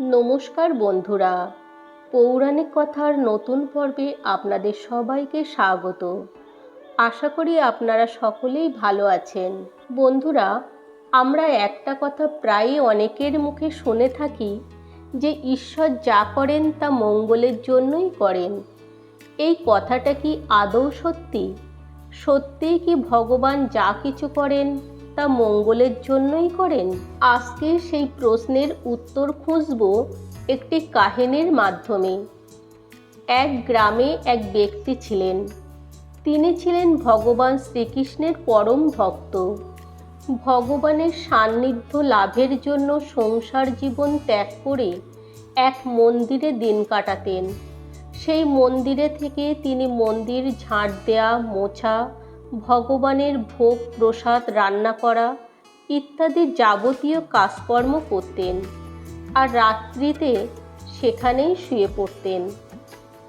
নমস্কার বন্ধুরা, পৌরাণিক কথার নতুন পর্বে আপনাদের সবাইকে স্বাগত। আশা করি আপনারা সকলেই ভালো আছেন। বন্ধুরা, আমরা একটা কথা প্রায়ই অনেকের মুখে শুনে থাকি যে ঈশ্বর যা করেন তা মঙ্গলের জন্যই করেন। এই কথাটা কি আদৌ সত্যি? সত্যিই কি ভগবান যা কিছু করেন তা মঙ্গলের জন্যই করেন? আজকে সেই প্রশ্নের উত্তর খুঁজব একটি কাহিনীর মাধ্যমে। এক গ্রামে এক ব্যক্তি ছিলেন। তিনি ছিলেন ভগবান শ্রীকৃষ্ণের পরম ভক্ত। ভগবানের সান্নিধ্য লাভের জন্য সংসার জীবন ত্যাগ করে এক মন্দিরে দিন কাটাতেন। সেই মন্দিরে থেকে তিনি মন্দির ঝাঁট দেয়া, মোছা ভগবানের ভোগ প্রসাদ রান্না করা ইত্যাদি যাবতীয় কাজকর্ম করতেন আর রাত্রিতে সেখানেই শুয়ে পড়তেন।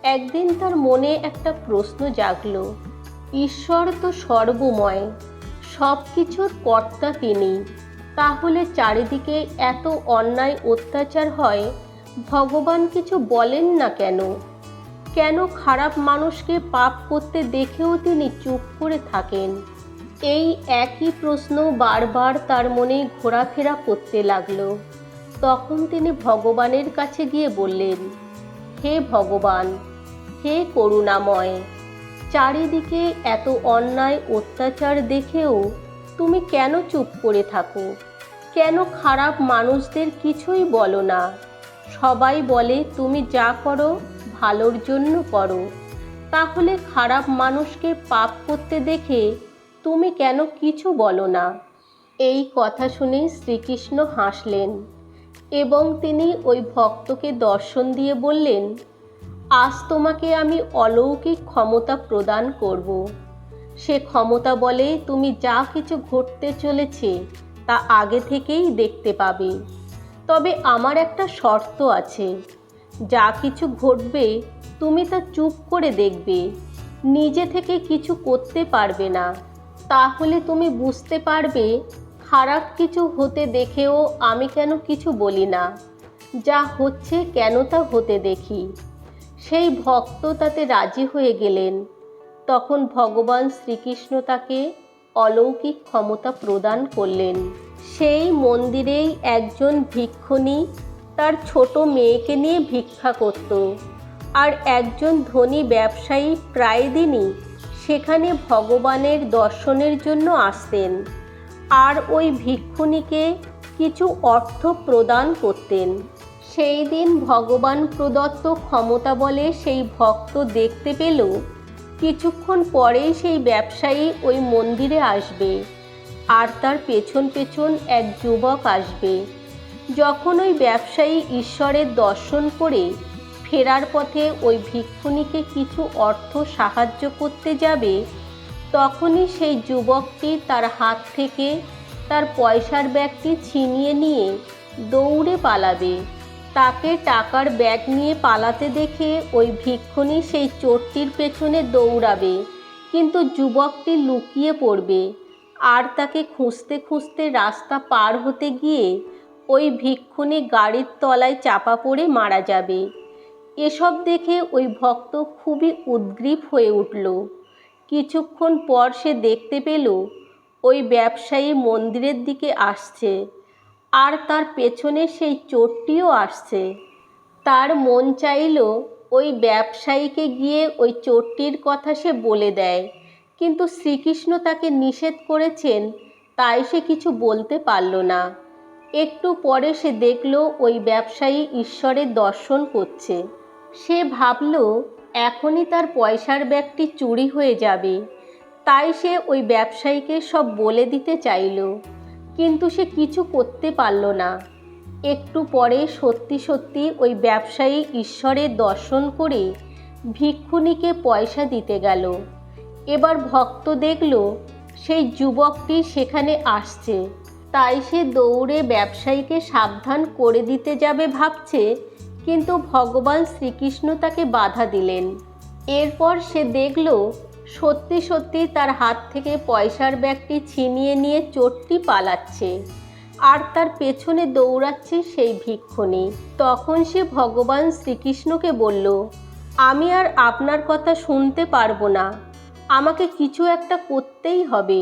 একদিন তার মনে একটা প্রশ্ন জাগল, ঈশ্বর তো সর্বময় সব কিছুর কর্তা তিনি, তাহলে চারিদিকে এত অন্যায় অত্যাচার হয়, ভগবান কিছু বলেন না কেন? কেন খারাপ মানুষকে পাপ করতে দেখেও তিনি চুপ করে থাকেন? এই একই প্রশ্ন বারবার তার মনে ঘোরাফেরা করতে লাগল। তখন তিনি ভগবানের কাছে গিয়ে বললেন, হে ভগবান, হে করুণাময়, চারিদিকে এত অন্যায় অত্যাচার দেখেও তুমি কেন চুপ করে থাকো? কেন খারাপ মানুষদের কিছুই বলো না? সবাই বলে, তুমি যা করো ভালোর জন্য করো। তাহলে খারাপ মানুষকে পাপ করতে দেখে তুমি কেন কিছু বলো না? এই কথা শুনে শ্রীকৃষ্ণ হাসলেন এবং তিনি ওই ভক্তকে দর্শন দিয়ে বললেন, আজ তোমাকে আমি অলৌকিক ক্ষমতা প্রদান করব। সে ক্ষমতা বলে তুমি যা কিছু ঘটতে চলেছে তা আগে থেকেই দেখতে পাবে। তবে আমার একটা শর্ত আছে। যা কিছু ঘটবে, তুমি তা চুপ করে দেখবে। নিজে থেকে কিছু করতে পারবে না। তাহলে তুমি বুঝতে পারবে, খারাপ কিছু হতে দেখেও আমি কেন কিছু বলি না। যা হচ্ছে কেন তা হতে দেখি। সেই ভক্ত তাতে রাজি হয়ে গেলেন। তখন ভগবান শ্রীকৃষ্ণ তাকে অলৌকিক ক্ষমতা প্রদান করলেন। সেই মন্দিরেই একজন ভিক্ষুণী তার ছোট মেয়েকে নিয়ে ভিক্ষা করত। আর একজন ধনী ব্যবসায়ী প্রায় দিনই সেখানে ভগবানের দর্শনের জন্য আসতেন আর ওই ভিক্ষুণীকে কিছু অর্থ প্রদান করতেন। সেই দিন ভগবান প্রদত্ত ক্ষমতা বলে সেই ভক্ত দেখতে পেল। কিছুক্ষণ পরেই সেই ব্যবসায়ী ওই মন্দিরে আসবে আর তার পেছন পেছন এক যুবক আসবে। যখন ওই ব্যবসায়ী ঈশ্বরের দর্শন করে ফেরার পথে ওই ভিক্ষুণীকে কিছু অর্থ সাহায্য করতে যাবে, তখনই সেই যুবকটি তার হাত থেকে তার পয়সার ব্যাগটি ছিনিয়ে নিয়ে দৌড়ে পালাবে। তাকে টাকার ব্যাগ নিয়ে পালাতে দেখে ওই ভিক্ষুণী সেই চোরটির পেছনে দৌড়াবে, কিন্তু যুবকটি লুকিয়ে পড়বে। আর তাকে খুঁজতে খুঁজতে রাস্তা পার হতে গিয়ে ওই ভিক্ষুণী গাড়ির তলায় চাপা পড়ে মারা যাবে। এসব দেখে ওই ভক্ত খুবই উদ্গ্রীব হয়ে উঠল। কিছুক্ষণ পর সে দেখতে পেল, ওই ব্যবসায়ী মন্দিরের দিকে আসছে। আর তার পেছনে সেই চোরটিও আসছে। তার মন চাইল ওই ব্যবসায়ীকে গিয়ে ওই চোরটির কথা সে বলে দেয়। কিন্তু শ্রীকৃষ্ণ তাকে নিষেধ করেছেন, তাই সে কিছু বলতে পারল না। একটু পরে সে দেখল ওই ব্যবসায়ী ঈশ্বরের দর্শন করছে। সে ভাবল, এখনই তার পয়সার ব্যাগটি চুরি হয়ে যাবে। তাই সে ওই ব্যবসায়ীকে সব বলে দিতে চাইল। কিন্তু সে কিছু করতে পারল না। একটু পরে সত্যি সত্যি ওই ব্যবসায়ী ঈশ্বরের দর্শন করে ভিক্ষুণীকে পয়সা দিতে গেল। এবার ভক্ত দেখল, সেই যুবকটি সেখানে আসছে। তাই সে দৌড়ে ব্যবসায়ীকে সাবধান করে দিতে যাবে ভাবছে, কিন্তু ভগবান শ্রীকৃষ্ণ তাকে বাধা দিলেন। এরপর সে দেখল, সত্যি সত্যি তার হাত থেকে পয়সার ব্যাগটি ছিনিয়ে নিয়ে চোরটি পালাচ্ছে। আর তার পেছনে দৌড়াচ্ছে সেই ভিক্ষুণী। তখন সে ভগবান শ্রীকৃষ্ণকে বলল, আমি আর আপনার কথা শুনতে পারব না। আমাকে কিছু একটা করতেই হবে।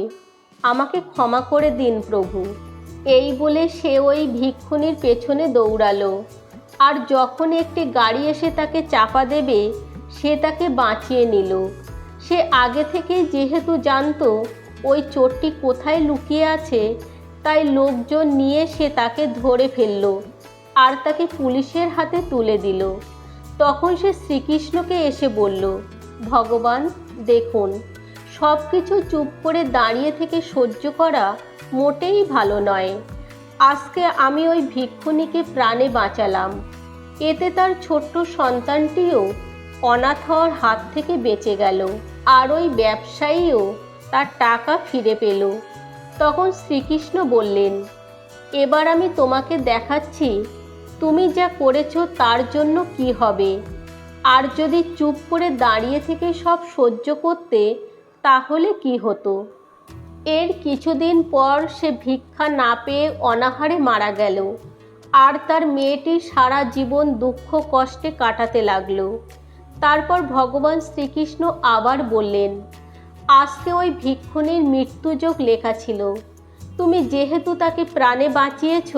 আমাকে ক্ষমা করে দিন প্রভু। এই বলে সে ওই ভিক্ষুণীর পেছনে দৌড়ালো। আর যখন একটি গাড়ি এসে তাকে চাপা দেবে, সে তাকে বাঁচিয়ে নিল। সে আগে থেকেই যেহেতু জানতো ওই চোরটি কোথায় লুকিয়ে আছে, তাই লোকজন নিয়ে সে তাকে ধরে ফেলল আর তাকে পুলিশের হাতে তুলে দিল। তখন সে শ্রীকৃষ্ণকে এসে বলল, ভগবান, দেখুন সব কিছু চুপ করে দাঁড়িয়ে থেকে সহ্য করা মোটেই ভালো নয়। আজকে আমি ওই ভিক্ষুণীকে প্রাণে বাঁচালাম। এতে তার ছোট্ট সন্তানটিও অনাথ হওয়ার হাত থেকে বেঁচে গেল আর ওই ব্যবসায়ীও তার টাকা ফিরে পেল। তখন শ্রীকৃষ্ণ বললেন, এবার আমি তোমাকে দেখাচ্ছি, তুমি যা করেছ তার জন্য কি হবে? আর যদি চুপ করে দাঁড়িয়ে থেকে সব সহ্য করতে তাহলে কি হতো? এর কিছুদিন পর সে ভিক্ষা না পেয়ে অনাহারে মারা গেল। আর তার মেয়েটি সারা জীবন দুঃখ কষ্টে কাটাতে লাগল। তারপর ভগবান শ্রীকৃষ্ণ আবার বললেন, আজকে ওই ভিক্ষুণীর মৃত্যুযোগ লেখা ছিল। তুমি যেহেতু তাকে প্রাণে বাঁচিয়েছ,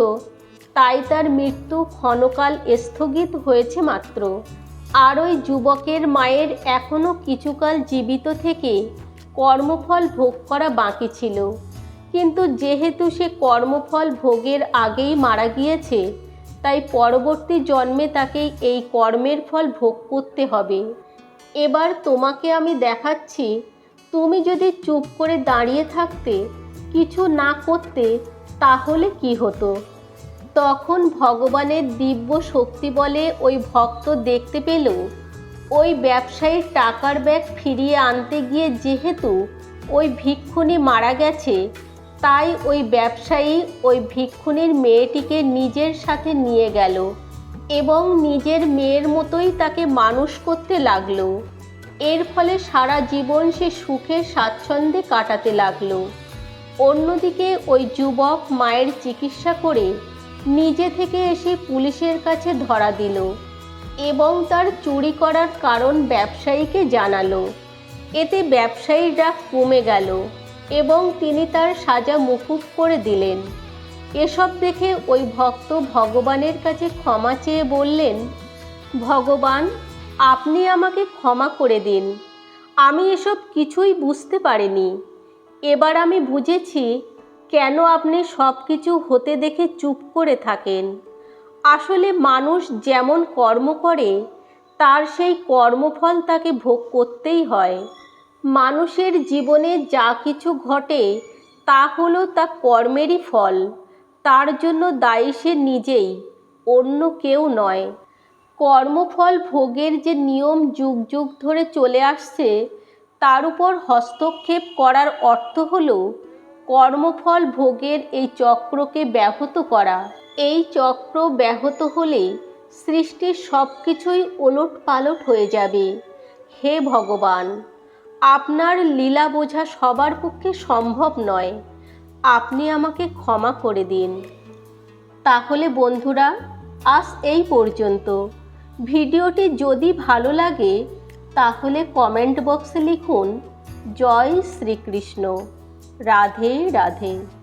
তাই তার মৃত্যু ক্ষণকাল স্থগিত হয়েছে মাত্র। আর ওই যুবকের মায়ের এখনও কিছুকাল জীবিত থেকে কর্মফল ভোগ করা বাকি ছিল। কিন্তু যেহেতু সে কর্মফল ভোগের আগেই মারা গিয়েছে, তাই পরবর্তী জন্মে তাকে এই কর্মের ফল ভোগ করতে হবে। এবার তোমাকে আমি দেখাচ্ছি, তুমি যদি চুপ করে দাঁড়িয়ে থাকতে, কিছু না করতে, তাহলে কি হতো? তখন ভগবানের দিব্য শক্তি বলে ওই ভক্ত দেখতে পেল ওই ব্যবসায়ীর টাকার ব্যাগ ফিরিয়ে আনতে গিয়ে যেহেতু ওই ভিক্ষুণী মারা গেছে, তাই ওই ব্যবসায়ী ওই ভিক্ষুণীর মেয়েটিকে নিজের সাথে নিয়ে গেল এবং নিজের মেয়ের মতোই তাকে মানুষ করতে লাগল। এর ফলে সারা জীবন সে সুখে স্বাচ্ছন্দ্যে কাটাতে লাগল। অন্যদিকে ওই যুবক মায়ের চিকিৎসা করে নিজে থেকে এসে পুলিশের কাছে ধরা দিল। এবং তার চুরি করার কারণ ব্যবসায়ীকে জানালো। এতে ব্যবসায়ীর রাগ কমে গেল এবং তিনি তার সাজা মুকুব করে দিলেন। এসব দেখে ওই ভক্ত ভগবানের কাছে ক্ষমা চেয়ে বললেন, ভগবান, আপনি আমাকে ক্ষমা করে দিন। আমি এসব কিছুই বুঝতে পারিনি। এবার আমি বুঝেছি কেন আপনি সব কিছু হতে দেখে চুপ করে থাকেন। আসলে মানুষ যেমন কর্ম করে, তার সেই কর্মফল তাকে ভোগ করতেই হয়। মানুষের জীবনে যা কিছু ঘটে, তা হলো তা কর্মেরই ফল। তার জন্য দায়ী সে নিজেই, অন্য কেউ নয়। কর্মফল ভোগের যে নিয়ম যুগ যুগ ধরে চলে আসছে, তার উপর হস্তক্ষেপ করার অর্থ হল কর্মফল ভোগের এই চক্রকে ব্যাহত করা। এই চক্র ব্যাহত হলে সৃষ্টির সব কিছুই ওলট পালট হয়ে যাবে। হে ভগবান, আপনার লীলা বোঝা সবার পক্ষে সম্ভব নয়। আপনি আমাকে ক্ষমা করে দিন। তাহলে বন্ধুরা, আজ এই পর্যন্ত। ভিডিওটি যদি ভালো লাগে, তাহলে কমেন্ট বক্সে লিখুন, জয় শ্রীকৃষ্ণ। রাধে রাধে।